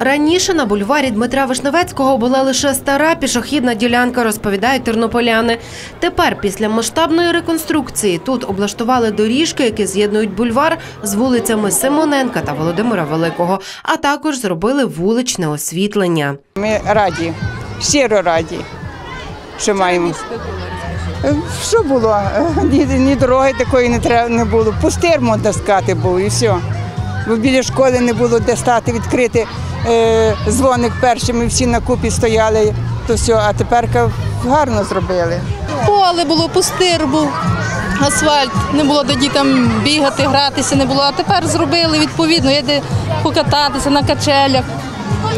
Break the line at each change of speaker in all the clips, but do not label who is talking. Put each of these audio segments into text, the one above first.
Раніше на бульварі Дмитра Вишневецького була лише стара пішохідна ділянка, розповідають тернополяни. Тепер, після масштабної реконструкції, тут облаштували доріжки, які з'єднують бульвар з вулицями Симоненка та Володимира Великого, а також зробили вуличне освітлення.
Ми раді, щиро раді, що маємо. Е, Що було? Е, Ні, ні дороги такої не треба не було. Пустир можна сказати був і все. Бо біля школи не було де стати, відкрити дзвоник перший, ми всі на купі стояли, то все, а тепер гарно зробили.
Поле було, пустир був, асфальт, не було тоді там бігати, гратися, не було. А тепер зробили відповідно, є де покататися на качелях.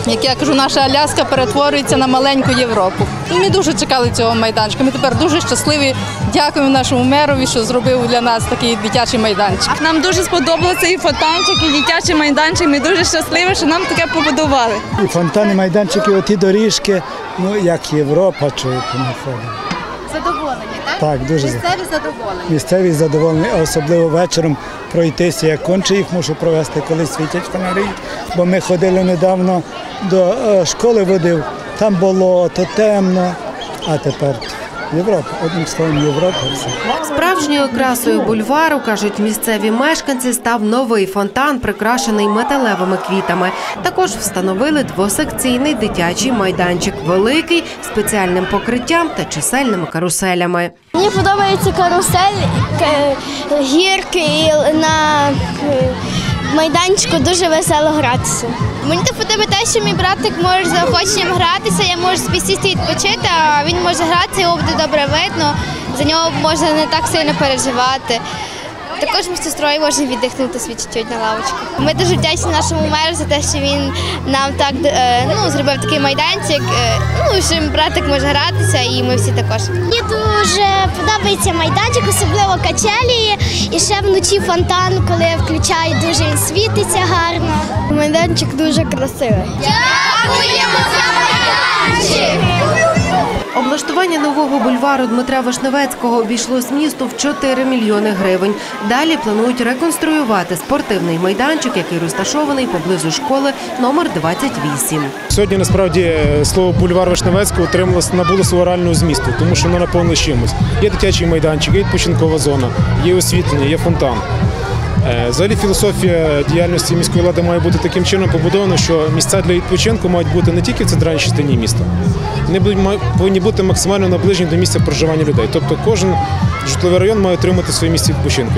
Як я кажу, наша Аляска перетворюється на маленьку Європу. Ми дуже чекали цього майданчика. Ми тепер дуже щасливі. Дякуємо нашому мерові, що зробив для нас такий дитячий майданчик.
Нам дуже сподобався і фонтанчик, і дитячий майданчик. Ми дуже щасливі, що нам таке побудували.
І фонтани, майданчики, оті доріжки, ну як Європа чи понаходить.
Задоволені, так?
Так, дуже
Місцеві задоволені.
місцеві задоволені, особливо вечором пройтися. Я конче їх мушу провести, коли світять фонарі. Бо ми ходили недавно до е, школи водив, там болото, темно, а тепер Європа. Одним словом, Європа.
Справжньою красою бульвару, кажуть місцеві мешканці, став новий фонтан, прикрашений металевими квітами. Також встановили двосекційний дитячий майданчик, великий, спеціальним покриттям та чисельними каруселями.
Мені подобається карусель, гірки на е, майданчику дуже весело гратися. Мені то подобається те, що мій братик може з охоченням гратися, я можу спістити відпочити, а він може гратися, його буде добре видно, за нього можна не так сильно переживати. Також ми з сестрою можемо віддихнути свій на лавочку. Ми дуже вдячні нашому меру за те, що він нам так е, ну, зробив такий майданчик. е, Ну, що братик може гратися, і ми всі також. Мені дуже подобається майданчик, особливо качелі. І ще вночі фонтан, коли включають, дуже він світиться гарно. Майданчик дуже красивий. Дякуємо!
Облаштування нового бульвару Дмитра Вишневецького обійшлось місту в 4 мільйони гривень. Далі планують реконструювати спортивний майданчик, який розташований поблизу школи номер 28.
Сьогодні насправді слово бульвар Вишневецького отрималось набуло свого реального змісту, тому що воно наповнено чимось. Є дитячий майданчик, є відпочинкова зона, є освітлення, є фонтан. Е, Взагалі філософія діяльності міської влади має бути таким чином побудована, що місця для відпочинку мають бути не тільки в центральній частині міста, вони повинні бути максимально наближені до місця проживання людей. Тобто кожен житловий район має отримати своє місце відпочинку.